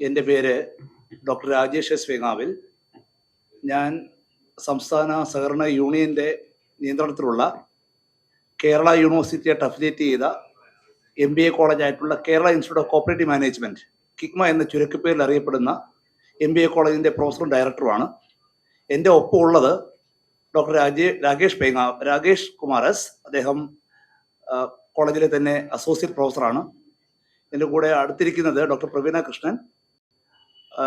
എന്റെ പേര് doctor Rajesh S വേങ്ങാവിൽ. ഞാൻ സംസ്ഥാന സഹകരണ യൂണിയന്റെ നിയന്ത്രണത്തിലുള്ള കേരള യൂണിവേഴ്സിറ്റിയെ അഫിലിയേറ്റ് ചെയ്ത M B A കോളേജായിട്ടുള്ള Kerala institute of cooperative management KICMA എന്ന ചുരുക്കപ്പേരിൽ അറിയപ്പെടുന്ന എം ബി എ കോളേജിന്റെ പ്രൊഫസറും ഡയറക്ടറുമാണ്. എന്റെ ഒപ്പം ഉള്ളത് ഡോക്ടർ രാജേ രാകേഷ് പേങ്ങ രാകേഷ് കുമാർ എസ്. അദ്ദേഹം കോളേജിലെ തന്നെ അസോസിയേറ്റ് പ്രൊഫസറാണ്. എന്റെ കൂടെ അടുത്തിരിക്കുന്നത് ഡോക്ടർ പ്രവീണ കൃഷ്ണൻ.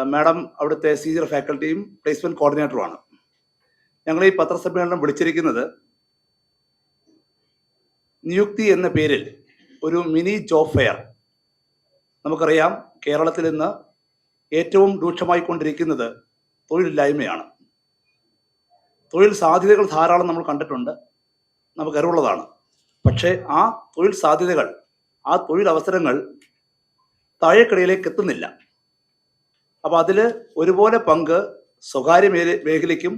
മാഡം അവിടുത്തെ സീനിയർ ഫാക്കൽറ്റിയും പ്ലേസ്മെന്റ് കോർഡിനേറ്ററുമാണ്. ഞങ്ങൾ ഈ പത്രസമ്മേളനം വിളിച്ചിരിക്കുന്നത് നിയുക്തി എന്ന പേരിൽ ഒരു മിനി ജോബ് ഫെയർ. നമുക്കറിയാം കേരളത്തിൽ ഇന്ന് ഏറ്റവും രൂക്ഷമായിക്കൊണ്ടിരിക്കുന്നത് തൊഴിലില്ലായ്മയാണ്. തൊഴിൽ സാധ്യതകൾ ധാരാളം നമ്മൾ കണ്ടിട്ടുണ്ട്. നമുക്ക് അറിവുള്ളതാണ്. പക്ഷേ ആ തൊഴിൽ സാധ്യതകൾ ആ തൊഴിൽ അവസരങ്ങൾ താഴേക്കടയിലേക്ക് എത്തുന്നില്ല. അപ്പോൾ അതിൽ ഒരുപോലെ പങ്ക് സ്വകാര്യ മേഖല മേഖലയ്ക്കും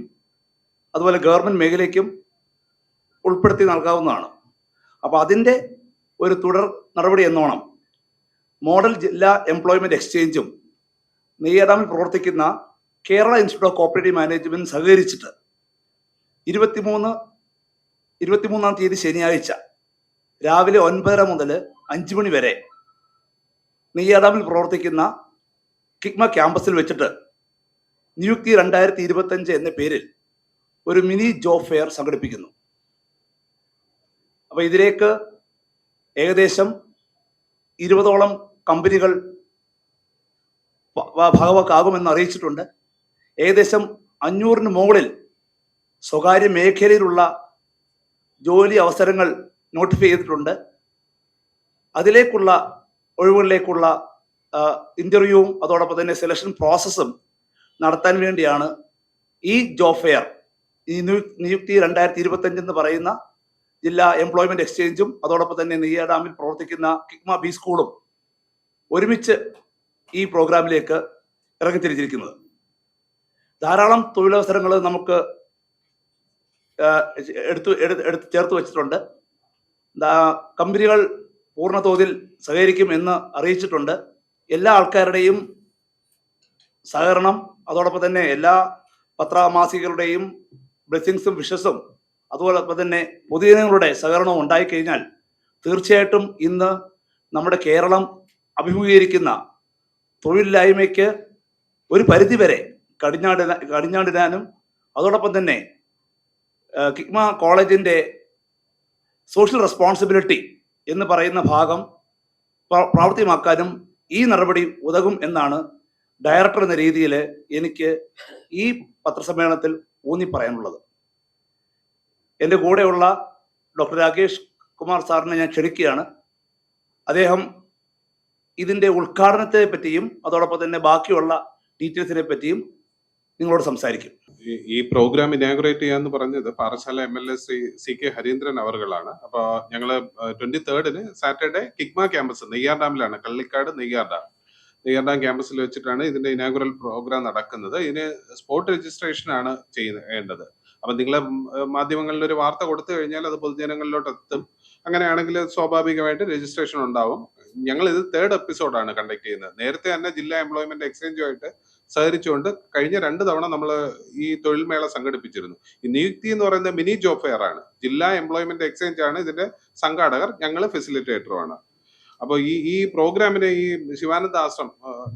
അതുപോലെ ഗവൺമെന്റ് മേഖലയ്ക്കും ഉൾപ്പെടുത്തി നൽകാവുന്നതാണ്. അപ്പോൾ അതിന്റെ ഒരു തുടർ നടപടി എന്നോണം മോഡൽ ജില്ലാ എംപ്ലോയ്മെന്റ് എക്സ്ചേഞ്ചും നെയ്യാറാമിൽ പ്രവർത്തിക്കുന്ന Kerala institute of cooperative management സഹകരിച്ചിട്ട് ഇരുപത്തിമൂന്ന് ഇരുപത്തിമൂന്നാം തീയതി ശനിയാഴ്ച രാവിലെ ഒൻപതര മുതൽ അഞ്ചു മണി വരെ നെയ്യാറാമിൽ പ്രവർത്തിക്കുന്ന കിഗ്മ ക്യാമ്പസിൽ വെച്ചിട്ട് നിയുക്തി രണ്ടായിരത്തി ഇരുപത്തഞ്ച് എന്ന പേരിൽ ഒരു മിനി ജോബ് ഫെയർ സംഘടിപ്പിക്കുന്നു. അപ്പൊ ഇതിലേക്ക് ഏകദേശം ഇരുപതോളം കമ്പനികൾ ഭാഗവാക്കാകുമെന്ന് അറിയിച്ചിട്ടുണ്ട്. ഏകദേശം അഞ്ഞൂറിന് മുകളിൽ സ്വകാര്യ മേഖലയിലുള്ള ജോലി അവസരങ്ങൾ നോട്ടിഫൈ ചെയ്തിട്ടുണ്ട്. അതിലേക്കുള്ള ഒഴിവുകളിലേക്കുള്ള ഇന്റർവ്യൂവും അതോടൊപ്പം തന്നെ സെലക്ഷൻ പ്രോസസ്സും നടത്താൻ വേണ്ടിയാണ് ഈ ജോബ് ഫെയർ ഈ നിയു- നിയുക്തി രണ്ടായിരത്തി ഇരുപത്തഞ്ച് എന്ന് പറയുന്ന ജില്ലാ എംപ്ലോയ്മെന്റ് എക്സ്ചേഞ്ചും അതോടൊപ്പം തന്നെ നെയ്യ ഡാമിൽ പ്രവർത്തിക്കുന്ന കിക്മ ബി സ്കൂളും ഒരുമിച്ച് ഈ പ്രോഗ്രാമിലേക്ക് ഇറങ്ങിത്തിരിച്ചിരിക്കുന്നത് ധാരാളം തൊഴിലവസരങ്ങൾ നമുക്ക് എടുത്തു എടുത്ത് ചേർത്ത് വെച്ചിട്ടുണ്ട്. കമ്പനികൾ പൂർണ തോതിൽ സഹകരിക്കും എന്ന് അറിയിച്ചിട്ടുണ്ട്. എല്ലാ ആൾക്കാരുടെയും സഹകരണം അതോടൊപ്പം തന്നെ എല്ലാ പത്രമാസികകളുടെയും ബ്ലെസ്സിങ്സും വിഷസും അതുപോലെ തന്നെ പൊതുജനങ്ങളുടെ സഹകരണവും ഉണ്ടായിക്കഴിഞ്ഞാൽ തീർച്ചയായിട്ടും ഇന്ന് നമ്മുടെ കേരളം അഭിമുഖീകരിക്കുന്ന തൊഴിലില്ലായ്മയ്ക്ക് ഒരു പരിധിവരെ കടിഞ്ഞാടിന കടിഞ്ഞാടിനാനും അതോടൊപ്പം തന്നെ കിഗ്മ കോളേജിന്റെ സോഷ്യൽ റെസ്പോൺസിബിലിറ്റി എന്ന് പറയുന്ന ഭാഗം പ്ര- പ്രാവർത്തികമാക്കാനും ഈ നടപടി ഉതകും എന്നാണ് ഡയറക്ടർ എന്ന രീതിയിൽ എനിക്ക് ഈ പത്രസമ്മേളനത്തിൽ ഊന്നി പറയാനുള്ളത് എന്റെ കൂടെയുള്ള ഡോക്ടർ രാകേഷ് കുമാർ സാറിനെ ഞാൻ ക്ഷണിക്കുകയാണ്. അദ്ദേഹം ഇതിന്റെ ഉദ്ഘാടനത്തെ പറ്റിയും അതോടൊപ്പം തന്നെ ബാക്കിയുള്ള ഡീറ്റെയിൽസിനെ പറ്റിയും നിങ്ങളോട് സംസാരിക്കും. ഈ- പ്രോഗ്രാം ഇനാഗുറേറ്റ് ചെയ്യാന്ന് പറഞ്ഞത് Parassala M L A Shri C K Harindran അവർകളാണ്. അപ്പൊ ഞങ്ങൾ ട്വന്റി തേർഡിന് സാറ്റർഡേ കിക്മ ക്യാമ്പസ് നെയ്യാർ ഡാമിലാണ്. കള്ളിക്കാട് നെയ്യാർ ഡാം. നെയ്യാർ ഡാം ക്യാമ്പസിൽ വെച്ചിട്ടാണ് ഇതിന്റെ ഇനാഗുറൽ പ്രോഗ്രാം നടക്കുന്നത്. ഇതിന് സ്പോട്ട് രജിസ്ട്രേഷൻ ആണ് ചെയ്യേണ്ടത്. അപ്പൊ നിങ്ങളെ മാധ്യമങ്ങളിൽ ഒരു വാർത്ത കൊടുത്തു കഴിഞ്ഞാൽ അത് പൊതുജനങ്ങളിലോട്ട് എത്തും. അങ്ങനെയാണെങ്കിൽ സ്വാഭാവികമായിട്ട് രജിസ്ട്രേഷൻ ഉണ്ടാവും. ഞങ്ങൾ ഇത് തേർഡ് എപ്പിസോഡാണ് കണ്ടക്ട് ചെയ്യുന്നത്. നേരത്തെ തന്നെ ജില്ലാ എംപ്ലോയ്മെന്റ് എക്സ്ചേഞ്ചുമായിട്ട് സഹകരിച്ചുകൊണ്ട് കഴിഞ്ഞ രണ്ട് തവണ നമ്മൾ ഈ തൊഴിൽ മേള സംഘടിപ്പിച്ചിരുന്നു. ഈ നിയുക്തി എന്ന് പറയുന്നത് മിനി ജോബ് ഫെയർ ആണ്. ജില്ലാ എംപ്ലോയ്മെന്റ് എക്സ്ചേഞ്ച് ആണ് ഇതിന്റെ സംഘാടകർ ഞങ്ങൾ ഫെസിലിറ്റേറ്ററുമാണ് അപ്പോൾ ഈ ഈ പ്രോഗ്രാമിന് ഈ ശിവാനന്ദ ആശ്രം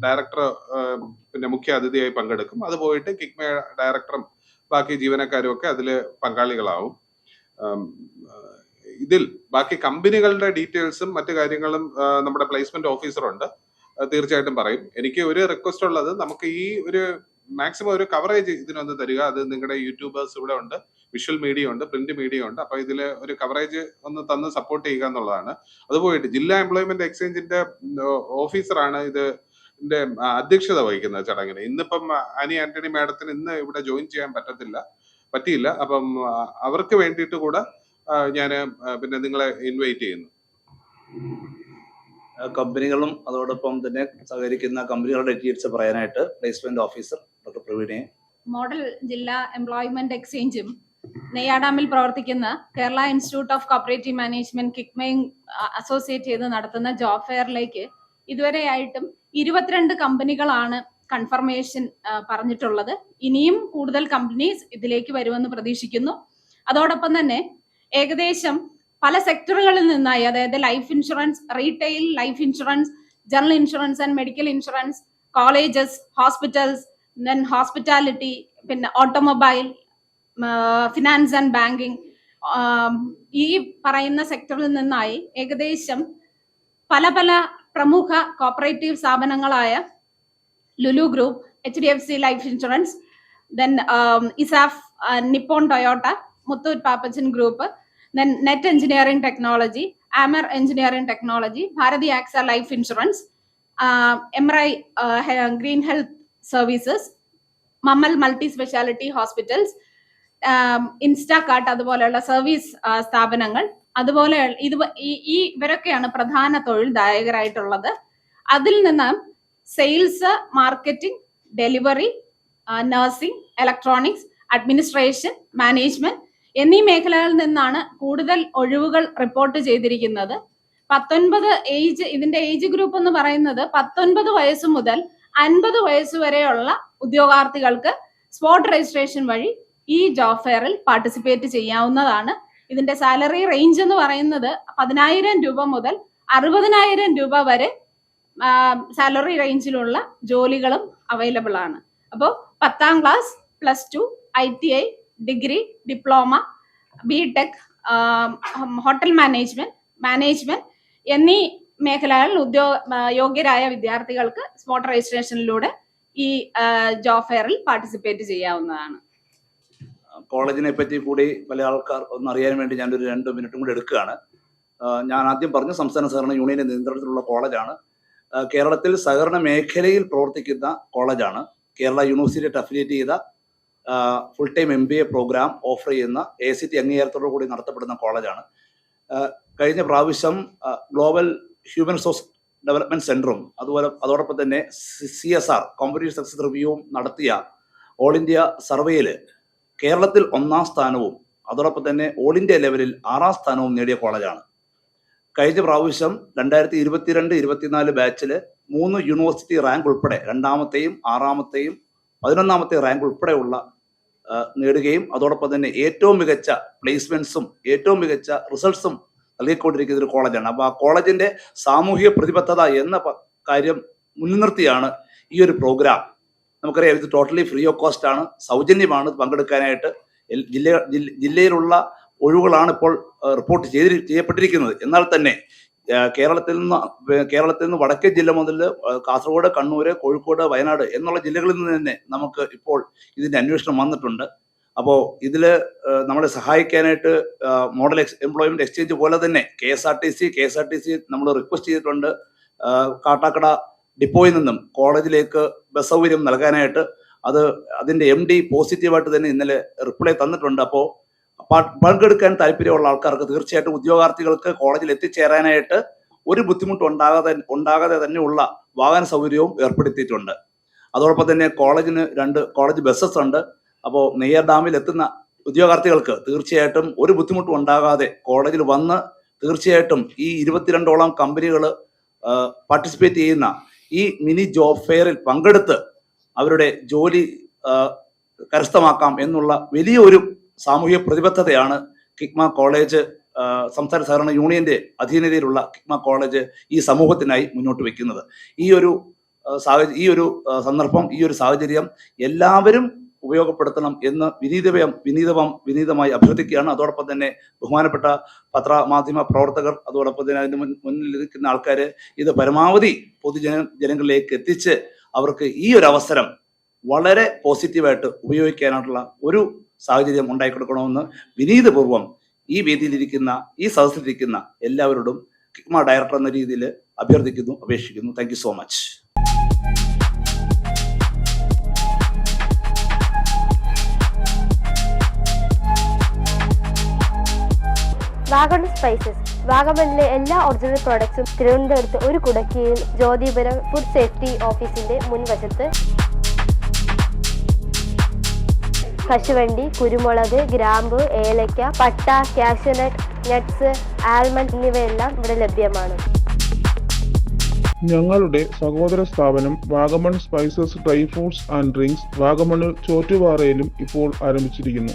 ഡയറക്ടർ പിന്നെ മുഖ്യ അതിഥിയായി പങ്കെടുക്കും. അത് പോയിട്ട് കിക്മ ഡയറക്ടറും ബാക്കി ജീവനക്കാരും ഒക്കെ അതിൽ പങ്കാളികളാവും. ഇതിൽ ബാക്കി കമ്പനികളുടെ ഡീറ്റെയിൽസും മറ്റു കാര്യങ്ങളും നമ്മുടെ പ്ലേസ്മെന്റ് ഓഫീസറുണ്ട് തീർച്ചയായിട്ടും പറയും. എനിക്ക് ഒരു റിക്വസ്റ്റ് ഉള്ളത് നമുക്ക് ഈ ഒരു മാക്സിമം ഒരു കവറേജ് ഇതിനൊന്ന് തരിക. അത് നിങ്ങളുടെ യൂട്യൂബേഴ്സ് ഇവിടെ ഉണ്ട് വിഷ്വൽ മീഡിയ ഉണ്ട് പ്രിന്റ് മീഡിയ ഉണ്ട്. അപ്പൊ ഇതിൽ ഒരു കവറേജ് ഒന്ന് തന്ന് സപ്പോർട്ട് ചെയ്യുക എന്നുള്ളതാണ്. അതുപോയിട്ട് ജില്ലാ എംപ്ലോയ്മെന്റ് എക്സ്ചേഞ്ചിന്റെ ഓഫീസറാണ് ഇത് അധ്യക്ഷത വഹിക്കുന്ന ചടങ്ങിന്. ഇന്നിപ്പം അനി ആന്റണി മാഡത്തിന് ഇന്ന് ഇവിടെ ജോയിൻ ചെയ്യാൻ പറ്റത്തില്ല പറ്റിയില്ല. അപ്പം അവർക്ക് വേണ്ടിയിട്ട് കൂടെ ഞാൻ പിന്നെ നിങ്ങളെ ഇൻവൈറ്റ് ചെയ്യുന്നു. കമ്പനികളും അതോടൊപ്പം തന്നെ സഹകരിക്കുന്ന കമ്പനികളുടെ ഡീറ്റെയിൽസ് പറയാനായിട്ട് പ്ലേസ്മെന്റ് ഓഫീസർ ഡോക്ടർ പ്രവീണയെ മോഡൽ ജില്ലാ എംപ്ലോയ്മെന്റ് എക്സ്ചേഞ്ചും നെയ്യാഡാമിൽ പ്രവർത്തിക്കുന്ന Kerala institute of cooperative management കിക്മയും associate ചെയ്ത് നടത്തുന്ന ജോബ് ഫെയറിലേക്ക് ഇതുവരെയായിട്ടും ഇരുപത്തിരണ്ട് കമ്പനികളാണ് കൺഫർമേഷൻ പറഞ്ഞിട്ടുള്ളത്. ഇനിയും കൂടുതൽ കമ്പനീസ് ഇതിലേക്ക് വരുമെന്ന് പ്രതീക്ഷിക്കുന്നു. അതോടൊപ്പം തന്നെ ഏകദേശം പല സെക്ടറുകളിൽ നിന്നായി അതായത് life insurance retail life insurance general insurance and medical insurance colleges hospitals then hospitality പിന്നെ ഓട്ടോമൊബൈൽ ഫിനാൻസ് ആൻഡ് ബാങ്കിങ് ഈ പറയുന്ന സെക്ടറിൽ നിന്നായി ഏകദേശം പല പല പ്രമുഖ cooperative സ്ഥാപനങ്ങളായ Lulu group H D F C life insurance then ESAF Nippon Toyota Muthoot Pappachan group then net engineering technology Amar engineering technology Bharti Axa life insurance EMRI green health services മമ്മൽ multi speciality hospitals Instacart അതുപോലെയുള്ള service സ്ഥാപനങ്ങൾ. അതുപോലെ ഇത് ഈ ഇവരൊക്കെയാണ് പ്രധാന തൊഴിൽദായകരായിട്ടുള്ളത്. അതിൽ നിന്ന് sales marketing delivery nursing electronics administration management എന്നീ മേഖലകളിൽ നിന്നാണ് കൂടുതൽ ഒഴിവുകൾ റിപ്പോർട്ട് ചെയ്തിരിക്കുന്നത്. പത്തൊൻപത് ഏജ് ഇതിന്റെ ഏജ് ഗ്രൂപ്പ് എന്ന് പറയുന്നത് പത്തൊൻപത് വയസ്സ് മുതൽ അൻപത് വയസ്സ് വരെയുള്ള ഉദ്യോഗാർത്ഥികൾക്ക് സ്പോട്ട് രജിസ്ട്രേഷൻ വഴി ഈ ജോബ് ഫെയറിൽ പാർട്ടിസിപ്പേറ്റ് ചെയ്യാവുന്നതാണ്. ഇതിന്റെ സാലറി റേഞ്ച് എന്ന് പറയുന്നത് പതിനായിരം രൂപ മുതൽ അറുപതിനായിരം രൂപ വരെ സാലറി റേഞ്ചിലുള്ള ജോലികളും അവൈലബിൾ ആണ്. അപ്പോൾ പത്താം class plus two I T I degree diploma B tech hotel management management എന്നീ മേഖലകളിൽ ഉദ്യോഗ യോഗ്യരായ വിദ്യാർത്ഥികൾക്ക് സ്പോട്ട് രജിസ്ട്രേഷനിലൂടെ ഈ ജോബ് ഫെയറിൽ പാർട്ടിസിപ്പേറ്റ് ചെയ്യാവുന്നതാണ്. കോളേജിനെ പറ്റി കൂടി പല ആൾക്കാർ ഒന്ന് അറിയാൻ വേണ്ടി ഞാനൊരു രണ്ട് മിനിറ്റും കൂടി എടുക്കുകയാണ്. ഞാൻ ആദ്യം പറഞ്ഞ സംസ്ഥാന സഹകരണ യൂണിയന്റെ നിയന്ത്രണത്തിലുള്ള കോളേജാണ്. കേരളത്തിൽ സഹകരണ മേഖലയിൽ പ്രവർത്തിക്കുന്ന കോളേജാണ്. കേരള യൂണിവേഴ്സിറ്റി അഫിലിയേറ്റ് ചെയ്ത full time M B A program offer ചെയ്യുന്ന എ സി ടി അംഗീകാരത്തോടു കൂടി നടത്തപ്പെടുന്ന കോളേജാണ്. കഴിഞ്ഞ പ്രാവശ്യം ഗ്ലോബൽ ഹ്യൂമൻ റിസോഴ്സ് ഡെവലപ്മെന്റ് സെന്ററും അതുപോലെ അതോടൊപ്പം തന്നെ C S R competitive success റിവ്യൂവും നടത്തിയ ഓൾ ഇന്ത്യ സർവേയിൽ കേരളത്തിൽ ഒന്നാം സ്ഥാനവും അതോടൊപ്പം തന്നെ ഓൾ ഇന്ത്യ ലെവലിൽ ആറാം സ്ഥാനവും നേടിയ കോളേജാണ്. കഴിഞ്ഞ പ്രാവശ്യം രണ്ടായിരത്തി ഇരുപത്തിരണ്ട് ഇരുപത്തിനാല് ബാച്ചിൽ മൂന്ന് യൂണിവേഴ്സിറ്റി റാങ്ക് ഉൾപ്പെടെ രണ്ടാമത്തെയും ആറാമത്തെയും പതിനൊന്നാമത്തെ റാങ്ക് ഉൾപ്പെടെയുള്ള നേടുകയും അതോടൊപ്പം തന്നെ ഏറ്റവും മികച്ച പ്ലേസ്മെന്റ്സും ഏറ്റവും മികച്ച റിസൾട്ട്സും നൽകിക്കൊണ്ടിരിക്കുന്ന ഒരു കോളേജാണ് അപ്പോൾ ആ കോളേജിന്റെ സാമൂഹിക പ്രതിബദ്ധത എന്ന കാര്യം മുൻനിർത്തിയാണ് ഈ ഒരു പ്രോഗ്രാം നമുക്കറിയാം ഇത് ടോട്ടലി ഫ്രീ ഓഫ് കോസ്റ്റ് ആണ് സൗജന്യമാണ് പങ്കെടുക്കാനായിട്ട്. ജില്ല ജില്ല- ജില്ലയിലുള്ള ഒഴിവുകളാണ് ഇപ്പോൾ റിപ്പോർട്ട് ചെയ്തി ചെയ്യപ്പെട്ടിരിക്കുന്നത്. എന്നാൽ തന്നെ കേരളത്തിൽ നിന്ന് കേരളത്തിൽ നിന്ന് വടക്കേ ജില്ല മുതൽ കാസർഗോഡ് കണ്ണൂര് കോഴിക്കോട് വയനാട് എന്നുള്ള ജില്ലകളിൽ നിന്ന് തന്നെ നമുക്ക് ഇപ്പോൾ ഇതിന്റെ അന്വേഷണം വന്നിട്ടുണ്ട്. അപ്പോൾ ഇതിൽ നമ്മളെ സഹായിക്കാനായിട്ട് മോഡൽ എക്സ് എംപ്ലോയ്മെന്റ് എക്സ്ചേഞ്ച് പോലെ തന്നെ K S R T C K S R T C നമ്മൾ റിക്വസ്റ്റ് ചെയ്തിട്ടുണ്ട്. കാട്ടാക്കട ഡിപ്പോയിൽ നിന്നും കോളേജിലേക്ക് ബസ് സൗകര്യം നൽകാനായിട്ട്. അത് അതിന്റെ എം ഡി പോസിറ്റീവായിട്ട് തന്നെ ഇന്നലെ റിപ്ലൈ തന്നിട്ടുണ്ട്. അപ്പോൾ പങ്കെടുക്കാൻ താല്പര്യമുള്ള ആൾക്കാർക്ക് തീർച്ചയായിട്ടും ഉദ്യോഗാർത്ഥികൾക്ക് കോളേജിൽ എത്തിച്ചേരാനായിട്ട് ഒരു ബുദ്ധിമുട്ട് ഉണ്ടാകാതെ ഉണ്ടാകാതെ തന്നെയുള്ള വാഹന സൗകര്യവും ഏർപ്പെടുത്തിയിട്ടുണ്ട്. അതോടൊപ്പം തന്നെ കോളേജിന് രണ്ട് കോളേജ് ബസ്സസ് ഉണ്ട്. അപ്പോൾ നെയ്യർ ഡാമിൽ എത്തുന്ന ഉദ്യോഗാർത്ഥികൾക്ക് തീർച്ചയായിട്ടും ഒരു ബുദ്ധിമുട്ടും ഉണ്ടാകാതെ കോളേജിൽ വന്ന് തീർച്ചയായിട്ടും ഈ ഇരുപത്തിരണ്ടോളം കമ്പനികൾ പാർട്ടിസിപ്പേറ്റ് ചെയ്യുന്ന ഈ മിനി ജോബ് ഫെയറിൽ പങ്കെടുത്ത് അവരുടെ ജോലി കരസ്ഥമാക്കാം എന്നുള്ള വലിയൊരു സാമൂഹിക പ്രതിബദ്ധതയാണ് കിക്മ കോളേജ് സംസ്ഥാന സഹകരണ യൂണിയന്റെ അധീനതയിലുള്ള കിക്മ കോളേജ് ഈ സമൂഹത്തിനായി മുന്നോട്ട് വെക്കുന്നത്. ഈ ഒരു ഈ ഒരു സന്ദർഭം ഈ ഒരു സാഹചര്യം എല്ലാവരും ഉപയോഗപ്പെടുത്തണം എന്ന് വിനീതവയം വിനീതവം വിനീതമായി അഭ്യർത്ഥിക്കുകയാണ്. അതോടൊപ്പം തന്നെ ബഹുമാനപ്പെട്ട പത്ര മാധ്യമ പ്രവർത്തകർ അതോടൊപ്പം തന്നെ അതിന് മുന്നിൽ ഇരിക്കുന്ന ആൾക്കാർ ഇത് പരമാവധി പൊതുജന ജനങ്ങളിലേക്ക് എത്തിച്ച് അവർക്ക് ഈ ഒരു അവസരം വളരെ പോസിറ്റീവായിട്ട് ഉപയോഗിക്കാനായിട്ടുള്ള ഒരു സാഹചര്യം ഉണ്ടായിക്കൊടുക്കണമെന്ന് വിനീതപൂർവം ഈ വേദിയിലിരിക്കുന്ന ഈ സദസ്സിലിരിക്കുന്ന എല്ലാവരോടും കിക്മ ഡയറക്ടർ എന്ന രീതിയിൽ അഭ്യർത്ഥിക്കുന്നു അപേക്ഷിക്കുന്നു. Thank so much Vagamon spices വാഗമണിലെ എല്ലാ ഒറിജിനൽ പ്രോഡക്ട്സും തിരുവനന്തപുരത്ത് ഒരു കുടക്കീഴിൽ ജ്യോതിപുരം ഫുഡ് സേഫ്റ്റി ഓഫീസിന്റെ മുൻവശത്ത് കശുവണ്ടി കുരുമുളക് ഗ്രാമ്പു ഏലക്ക പട്ട കാഷ്യൂനട്ട് നട്ട്സ് ആൽമണ്ട് എന്നിവയെല്ലാം ഇവിടെ ലഭ്യമാണ്. ഞങ്ങളുടെ സഹോദര സ്ഥാപനം Vagamon spices dry fruits and drinks വാഗമണ്ണിൽ ചോറ്റുപാറയിലും ഇപ്പോൾ ആരംഭിച്ചിരിക്കുന്നു.